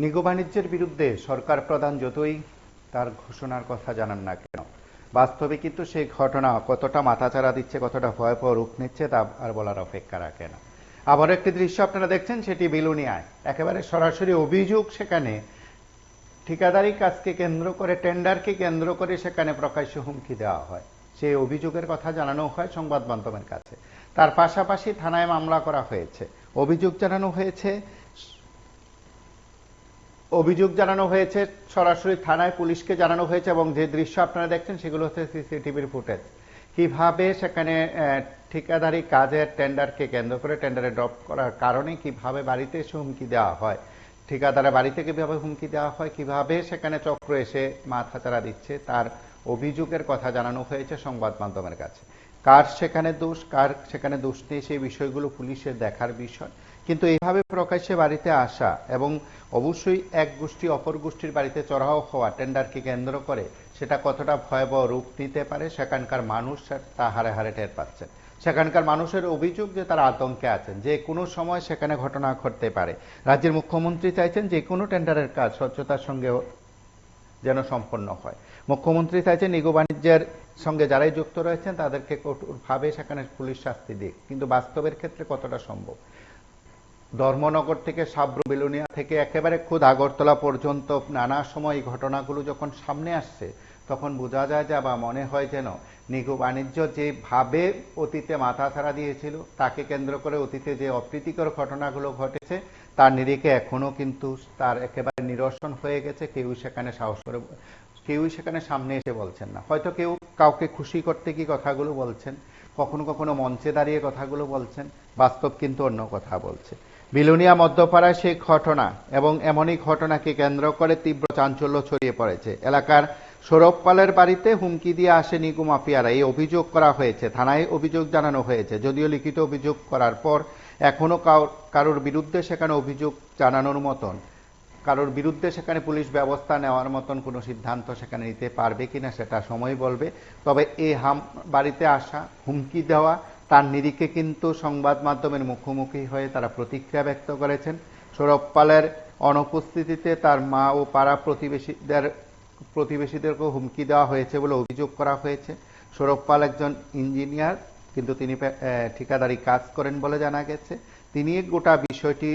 নিগো বাণিজ্যের বিরুদ্ধে সরকার প্রধান যতই তার ঘোষণার কথা জানান না কেন, বাস্তবে কিন্তু সেই ঘটনা কতটা মাথাচাড়া দিচ্ছে, কতটা ভয় ভয়াবহ রূপ নিচ্ছে তা আর বলার অপেক্ষা রাখে না। আবার একটি দৃশ্য আপনারা দেখছেন, সেটি বিলুনিয়ায়। একেবারে সরাসরি অভিযোগ সেখানে, ঠিকাদারি কাজকে কেন্দ্র করে, টেন্ডারকে কেন্দ্র করে সেখানে প্রকাশ্য হুমকি দেওয়া হয়। সেই অভিযোগের কথা জানানো হয় সংবাদ মাধ্যমের কাছে। তার পাশাপাশি থানায় মামলা করা হয়েছে। অভিযোগ জানানো হয়েছে অভিযোগ জানানো হয়েছে, সরাসরি থানায় পুলিশকে জানানো হয়েছে এবং যে দৃশ্য আপনারা দেখছেন সেগুলো হচ্ছে সিসিটিভির ফুটেজ। কীভাবে সেখানে ঠিকাদারি কাজের টেন্ডারকে কেন্দ্র করে টেন্ডারে ড্রপ করার কারণে কীভাবে বাড়িতে এসে হুমকি দেওয়া হয়, ঠিকাদারের বাড়িতে কীভাবে হুমকি দেওয়া হয়, কীভাবে সেখানে চক্র এসে মাথাচাড়া দিচ্ছে, তার অভিযোগের কথা জানানো হয়েছে সংবাদ মাধ্যমের কাছে। কার সেখানে দোষ, কার সেখানে দোষ নেই, সেই বিষয়গুলো পুলিশের দেখার বিষয়। কিন্তু এইভাবে প্রকাশ্যে বাড়িতে আসা এবং অবশ্যই এক গোষ্ঠী অপর গোষ্ঠীর বাড়িতে চড়াও হওয়া টেন্ডারকে কেন্দ্র করে সেটা কতটা ভয়াবহ রূপ নিতে পারে, সেখানকার মানুষ তা হারে হারে টের পাচ্ছেন সেখানকার মানুষের অভিযোগ যে তারা আতঙ্কে আছেন, যে কোনো সময় সেখানে ঘটনা ঘটতে পারে। রাজ্যের মুখ্যমন্ত্রী চাইছেন যে কোনো টেন্ডারের কাজ স্বচ্ছতার সঙ্গে যেন সম্পন্ন হয়। মুখ্যমন্ত্রী চাইছেন নিগো বাণিজ্যের সঙ্গে যারাই যুক্ত রয়েছেন তাদেরকে কঠোরভাবে সেখানে পুলিশ শাস্তি দিক। কিন্তু বাস্তবের ক্ষেত্রে কতটা সম্ভব? ধর্মনগর থেকে সাব্র বিলুনিয়া থেকে একেবারে খুদ আগরতলা পর্যন্ত নানা সময় এই ঘটনাগুলো যখন সামনে আসছে, তখন বোঝা যায় যে বা মনে হয় যেন নিগো বাণিজ্য যেভাবে অতীতে মাথা ছাড়া দিয়েছিল, তাকে কেন্দ্র করে অতীতে যে অপ্রীতিকর ঘটনাগুলো ঘটেছে, তার নিরিখে এখনও কিন্তু তার একেবারে নিরসন হয়ে গেছে। কেউ সেখানে সাহস করে, কেউই সেখানে সামনে এসে বলছেন না। হয়তো কেউ কাউকে খুশি করতে কি কথাগুলো বলছেন, কখনো কখনো মঞ্চে দাঁড়িয়ে কথাগুলো বলছেন, বাস্তব কিন্তু অন্য কথা বলছে। বিলুনিয়া মধ্যপাড়ায় সেই ঘটনা এবং এমনই ঘটনাকে কেন্দ্র করে তীব্র চাঞ্চল্য ছড়িয়ে পড়েছে। এলাকার সৌরভ পালের বাড়িতে হুমকি দিয়ে আসে নিগু মাফিয়ারা। এই অভিযোগ করা হয়েছে। থানায় অভিযোগ জানানো হয়েছে। যদিও লিখিত অভিযোগ করার পর এখনও কাউ- কারোর বিরুদ্ধে সেখানে অভিযোগ জানানোর মতন, কারোর বিরুদ্ধে সেখানে পুলিশ ব্যবস্থা নেওয়ার মতন কোনো সিদ্ধান্ত সেখানে নিতে পারবে কিনা সেটা সময় বলবে। তবে এই হাম বাড়িতে আসা, হুমকি দেওয়া তার নিরিখে কিন্তু সংবাদ মাধ্যমের মুখোমুখি হয়ে তারা প্রতিক্রিয়া ব্যক্ত করেছেন। সৌরভ পালের অনুপস্থিতিতে তার মা ও পাড়া প্রতিবেশীদের প্রতিবেশীদেরকেও হুমকি দেওয়া হয়েছে বলে অভিযোগ করা হয়েছে। সৌরভ পাল একজন ইঞ্জিনিয়ার, কিন্তু তিনি ঠিকাদারি কাজ করেন বলে জানা গেছে। তিনি গোটা বিষয়টি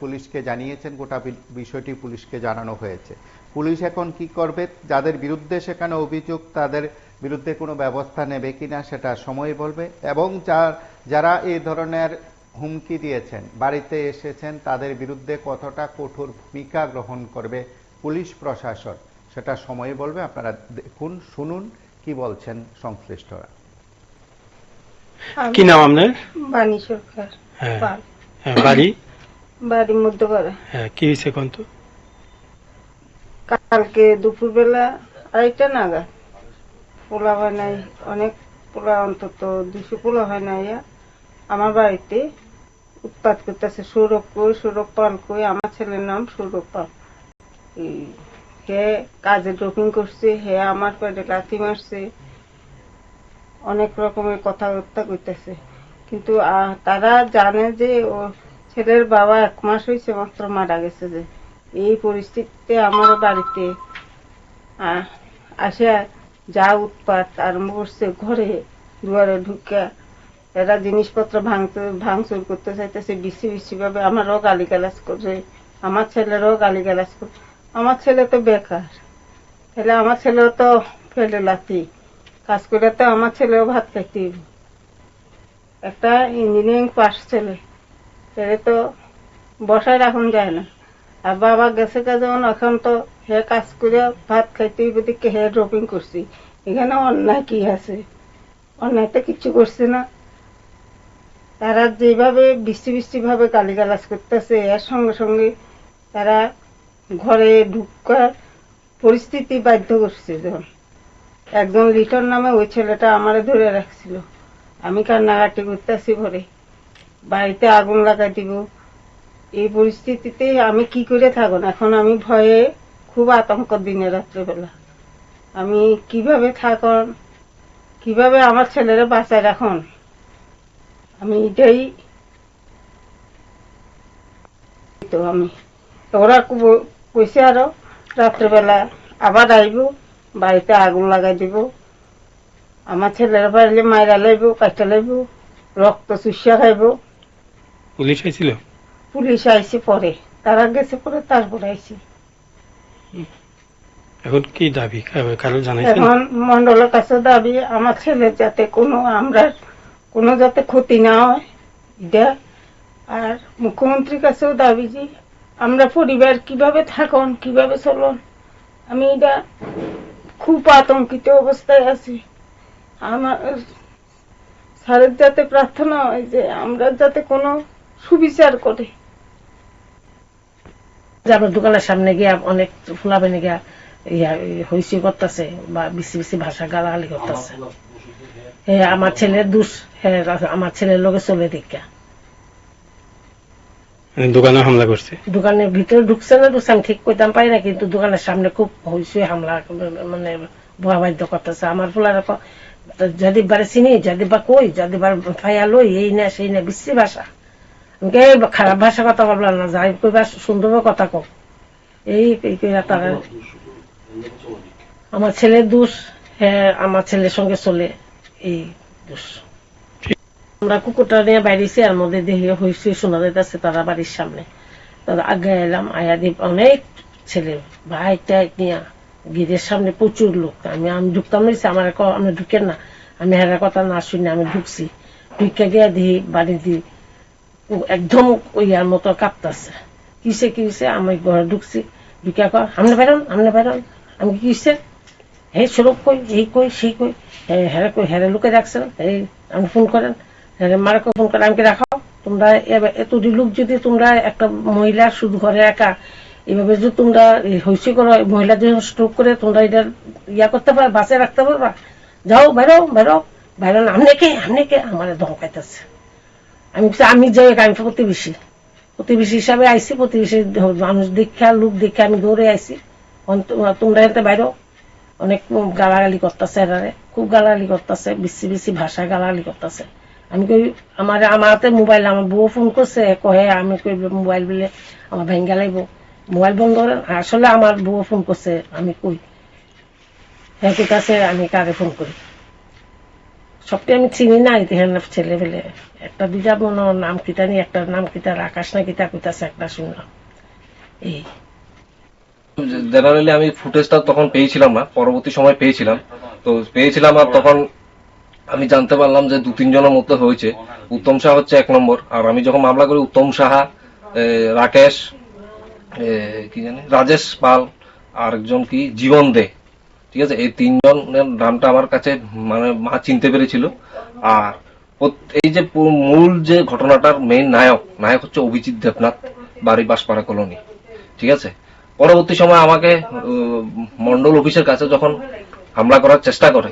পুলিশকে জানিয়েছেন, গোটা বিষয়টি পুলিশকে জানানো হয়েছে। পুলিশ এখন কি করবে? যাদের বিরুদ্ধে সেখানে অভিযোগ তাদের বিরুদ্ধে কোনো ব্যবস্থা নেবে কিনা সেটা সময় বলবে। এবং যা- যারা এই ধরনের হুমকি দিয়েছেন বাড়িতে এসেছেন তাদের বিরুদ্ধে কতটা কঠোর ভূমিকা গ্রহণ করবে পুলিশ প্রশাসন সেটা সময় বলবে। আপনারা দেখুন শুনুন কি বলছেন সংশ্লিষ্টরা। কি নাম আপনার? বাণী সরকার হ্যাঁ পাল হ্যাঁ, বাড়ি? বাড়ির মধ্যে হ্যাঁ কি হয়েছে কোন তো? কালকে দুপুরবেলা আড়াইটা নাগাদ। পোলা হয় নাই, অনেক পোলা, অন্তত দুশো পোলা হয় নাই আমার বাড়িতে উৎপাত করতেছে, সৌরভ কই, সৌরভ পাল কই, আমার ছেলের নাম সৌরভ পাল। হে কাজে ড্রপিং করছে, হে আমার পেটে লাথি মারছে, অনেক রকমের কথাবার্তা করতেছে কিন্তু তারা জানে যে ও ছেলের বাবা এক মাস হয়েছে মাত্র মারা গেছে যে। এই পরিস্থিতিতে আমার বাড়িতে আসে যা উৎপাত আরম্ভ করছে ঘরে, দুয়ারে ঢুকে এরা জিনিসপত্র ভাঙতে, ভাঙচুর করতে চাইতেছে বিসি ভাবে আমারও গালি গালাজ করছে আমার ছেলেরও গালি গালাজ করছে আমার ছেলে তো বেকার, তাহলে আমার ছেলেও তো ফেলে লাথি। কাজ করে তো আমার ছেলেও ভাত খাইতে একটা ইঞ্জিনিয়ারিং পাস ছেলে ছেলে তো বসায় রাখুন যায় না। আর বাবা গেছে কাজে এখন তো হে কাজ করে ভাত খাইতে দেখে হে ড্রপিং করছি। এখানে অন্যায় কি আছে? অন্যায় তো কিছু করছে না। তারা যেভাবে বৃষ্টি বৃষ্টি ভাবে গালিগালাজ করতেছে, এর সঙ্গে সঙ্গে তারা ঘরে ঢুকার পরিস্থিতি বাধ্য করছে যখন। একজন লিটন নামে ওই ছেলেটা আমারে ধরে রাখছিল। আমি কান্নাকাটি করতেছি ঘরে বাড়িতে আগুন লাগাই দিব। এই পরিস্থিতিতে আমি কি করে থাকুন? এখন আমি ভয়ে খুব আতঙ্ক দিনে রাত্রেবেলা। আমি কীভাবে থাকুন? কীভাবে আমার ছেলেরা বাঁচায় রাখুন? আমি এটাই তো আমি। ওরা কইছে আরও, রাত্রেবেলা আবার আইব, বাড়িতে আগুন লাগাই দিব। আমার ছেলেরা পারলে মাইরা লাইব কাটা লাইব, রক্ত চুষিয়া খাইব। পুলিশ আইছিল? পুলিশ আইছে পরে। তারা গেছে পরে তারপরে আইছে। এখন কি দাবি? কারও জানাইছেন? এখন মন্ডলের কাছে দাবি আমার ছেলের যাতে কোনো আমরা কোনো যাতে ক্ষতি না হয় এটা। আর মুখ্যমন্ত্রীর কাছেও দাবি যে আমরা পরিবার কীভাবে থাকুন কীভাবে চলুন? আমি এটা খুব আতঙ্কিত অবস্থায় আছি। আমার স্যারের যাতে প্রার্থনা হয় যে আমরা যাতে কোনো সুবিচার করে। আমার দোকানের সামনে গিয়া অনেক ফুলাবেনে গিয়া ইয়া হইসি করতেছে বা বেশি বেশি ভাষা গালাগালি করতেছে। হে আমার ছেলের দুষ আমার ছেলের লোকে চলে দেখা। মানে দোকানে হামলা করছে? দোকানের ভিতরে ঢুকছে না ঢুকছে আমি ঠিক করতাম পারি না কিন্তু দোকানের সামনে খুব হইসই হামলা মানে ভয় বাধ্য করতেছে। আমার ফুলার যদি বারে চিনি যদি বা কই যদি বার ফাইয়া লই এই না সেই না বিশ্রী ভাষা। আমি খারাপ ভাষা কথা বললাম না, যাই কইবা সুন্দর কথা কও। এই কইরা তারা আমার ছেলের দোষ হ্যাঁ আমার ছেলের সঙ্গে চলে এই দোষ। আমরা কুকুরটা নিয়ে বাইরেছি, আর মধ্যে দেখি হয়েছে শোনা যাইতেছে তারা বাড়ির সামনে। তারা আগে এলাম, আয়া দিব অনেক ছেলে, ভাই টাই নিয়ে গিরের সামনে প্রচুর লোক। আমি আমি ঢুকতাম নিছি আমার আমি ঢুকেন না। আমি হেরার কথা না শুনে আমি ঢুকছি। ঢুকে গিয়ে দিই বাড়ি দিই একদম ইয়ার মতো কাঁপতাছে। কিসে কিসে? আমি ঘরে ঢুকছি ঢুকে কর আমনে বেরোন আমনে বেরোন। আমি কিসে? হে সড়ক কই, এই কই, সেই কই। হ্যাঁ কই হ্যাঁ লুকে রাখছেন এই আমি ফোন করেন। হ্যাঁ মারা ফোন করে আমাকে রাখাও তোমরা এত লোক যদি তোমরা একটা মহিলা শুধু ঘরে একা এইভাবে যদি তোমরা হইসি করো মহিলা যদি স্ট্রোক করে, তোমরা এটা ইয়া করতে পারো বাসে রাখতে পারবা? যাও, বেরো বেরো। বেরো আমনে কে আমনে কে? আমার ধমকাইতেছে। আমি আমি যাই আমি প্রতিবেশী। প্রতিবেশী হিসাবে আইসি প্রতিবেশী মানুষ দীক্ষা লোক দীক্ষা আমি দৌড়ে আইসি তোমরা এতে বাইরো। অনেক গালাগালি করতেছে এরারে। খুব গালাগালি করতেছে, বেশি বেশি ভাষা গালাগালি করতেছে। আমি কই, আমার আমার হাতে মোবাইল, আমার বউ ফোন করছে, কহে, আমি কই, মোবাইল বলে আমার ভেঙ্গা লাগব মোবাইল বন্ধ করেন আসলে আমার বউ ফোন করছে, আমি কই? হ্যাঁ ঠিক আছে, আমি কারে ফোন করি? সবটাই আমি চিনি না এখানে ছেলে পেলে। একটা দুইটা মনে নাম কিতা নি একটা নাম কিতা আকাশ না কিতা কইতাছে, একটা শুনলাম। এই। জেনারেলি আমি ফুটেজটা তখন পেয়েছিলাম না, পরবর্তী সময় পেয়েছিলাম। তো পেয়েছিলাম আর তখন আমি জানতে পারলাম যে দু তিনজনের মধ্যে হয়েছে। উত্তম সাহা হচ্ছে এক নম্বর, আর আমি যখন মামলা করি, উত্তম সাহা রাকেশ কি জানি, রাজেশ পাল আর একজন কি, জীবন দে। ঠিক আছে? এই তিনজনের নামটা আমার কাছে মানে মা চিনতে পেরেছিল। আর এই যে মূল যে ঘটনাটার মেইন নায়ক নায়ক হচ্ছে অভিজিৎ দেবনাথ, বাড়ি বাসপাড়া কলোনি। ঠিক আছে? পরবর্তী সময় আমাকে মন্ডল অফিসের কাছে যখন হামলা করার চেষ্টা করে,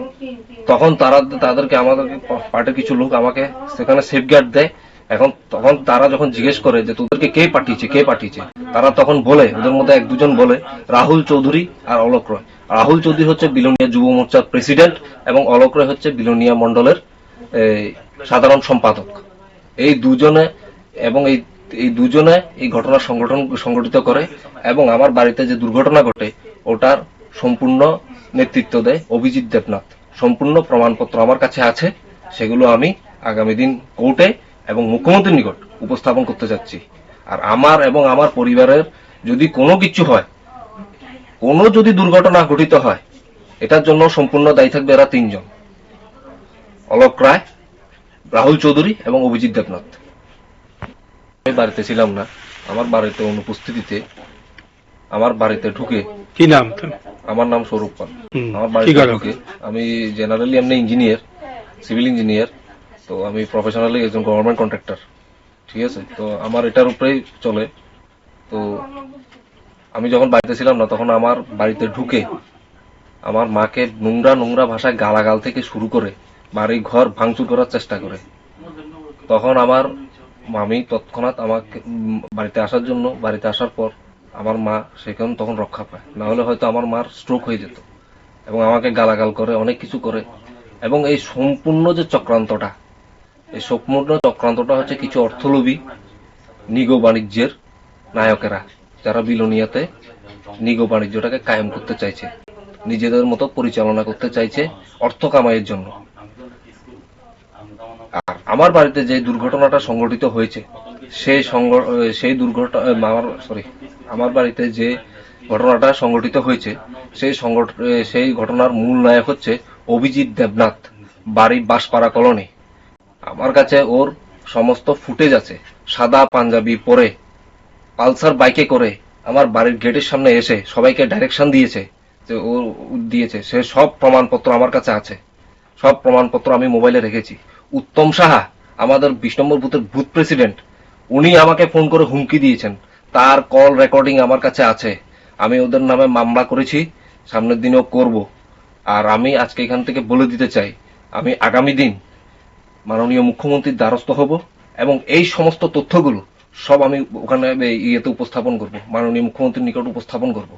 তখন তারা, তাদেরকে আমাদের পার্টির কিছু লোক আমাকে সেখানে সেফগার্ড দেয়। এখন তখন তারা যখন জিজ্ঞেস করে যে তোদেরকে কে পাঠিয়েছে কে পাঠিয়েছে, তারা তখন বলে, ওদের মধ্যে এক দুজন বলে, রাহুল চৌধুরী আর অলোক রয়। রাহুল চৌধুরী হচ্ছে বিলোনিয়া যুব মোর্চার প্রেসিডেন্ট এবং অলোক রয় হচ্ছে বিলোনিয়া মন্ডলের সাধারণ সম্পাদক। এই দুজনে এবং এই এই দুজনে এই ঘটনা সংগঠন, সংগঠিত করে এবং আমার বাড়িতে যে দুর্ঘটনা ঘটে, ওটার সম্পূর্ণ নেতৃত্ব দেয় অভিজিৎ দেবনাথ। সম্পূর্ণ প্রমাণপত্র আমার কাছে আছে, সেগুলো আমি আগামী দিন কোর্টে এবং মুখ্যমন্ত্রীর নিকট উপস্থাপন করতে চাচ্ছি আর আমার এবং আমার পরিবারের যদি কোনো কিছু হয় কোনো যদি দুর্ঘটনা ঘটিত হয় এটার জন্য সম্পূর্ণ দায়ী থাকবে এরা তিনজন। অলোক রায় রাহুল চৌধুরী এবং অভিজিৎ দেবনাথ। আমি বাড়িতে ছিলাম না আমার বাড়িতে অনুপস্থিতিতে আমার বাড়িতে ঢুকে কি নাম আমার নাম স্বরূপ পাল। আমার বাড়িতে ঢুকে আমি জেনারেলি এমনি ইঞ্জিনিয়ার সিভিল ইঞ্জিনিয়ার তো আমি প্রফেশনালি একজন গভর্নমেন্ট কন্ট্রাক্টর ঠিক আছে? তো আমার এটার উপরেই চলে। তো আমি যখন বাড়িতে ছিলাম না, তখন আমার বাড়িতে ঢুকে আমার মাকে নোংরা নোংরা ভাষায় গালাগাল থেকে শুরু করে বাড়ি ঘর ভাঙচুর করার চেষ্টা করে। তখন আমার মামি তৎক্ষণাৎ আমাকে বাড়িতে আসার জন্য, বাড়িতে আসার পর আমার মা সেখানে তখন রক্ষা পায়। না হলে হয়তো আমার মার স্ট্রোক হয়ে যেত এবং আমাকে গালাগাল করে, অনেক কিছু করে। এবং এই সম্পূর্ণ যে চক্রান্তটা, এই সম্পূর্ণ চক্রান্তটা হচ্ছে কিছু অর্থলোভী, নিগ বাণিজ্যের নায়কেরা। যারা বিলোনিয়াতে নিগো বাণিজ্যটাকে কায়েম করতে চাইছে, নিজেদের মতো পরিচালনা করতে চাইছে অর্থ কামাইয়ের জন্য। আর আমার বাড়িতে যে দুর্ঘটনাটা সংঘটিত হয়েছে সেই সেই দুর্ঘটনা সরি আমার বাড়িতে যে ঘটনাটা সংঘটিত হয়েছে, সেই সংগঠ- সেই ঘটনার মূল নায়ক হচ্ছে অভিজিৎ দেবনাথ বাড়ি বাঁশপাড়া কলোনি। আমার কাছে ওর সমস্ত ফুটেজ আছে, সাদা পাঞ্জাবি পরে পালসার বাইকে করে আমার বাড়ির গেটের সামনে এসে সবাইকে ডাইরেকশন দিয়েছে যে ও দিয়েছে। সে সব প্রমাণপত্র আমার কাছে আছে। সব প্রমাণপত্র আমি মোবাইলে রেখেছি। উত্তম সাহা, আমাদের বিশ নম্বর বুথের বুথ প্রেসিডেন্ট উনি আমাকে ফোন করে হুমকি দিয়েছেন। তার কল রেকর্ডিং আমার কাছে আছে। আমি ওদের নামে মামলা করেছি, সামনের দিনেও করব। আর আমি আজকে এখান থেকে বলে দিতে চাই, আমি আগামী দিন মাননীয় মুখ্যমন্ত্রীর দ্বারস্থ হব এবং এই সমস্ত তথ্যগুলো সব আমি ওখানে ইয়েতে উপস্থাপন করব, মাননীয় মুখ্যমন্ত্রীর নিকট উপস্থাপন করব।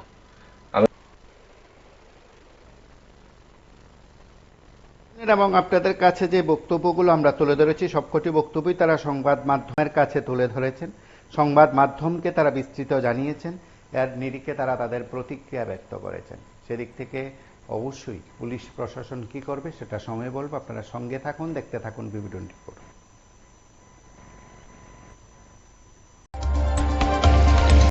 এবং আপনাদের কাছে যে বক্তব্যগুলো আমরা তুলে ধরেছি, সবকটি বক্তব্যই তারা সংবাদ মাধ্যমের কাছে তুলে ধরেছেন। সংবাদ মাধ্যমকে তারা বিস্তৃত জানিয়েছেন। এর নিরিখে তারা তাদের প্রতিক্রিয়া ব্যক্ত করেছেন। সেদিক থেকে অবশ্যই পুলিশ প্রশাসন কি করবে সেটা সময় বলব। আপনারা সঙ্গে থাকুন, দেখতে থাকুন বিবরণ রিপোর্ট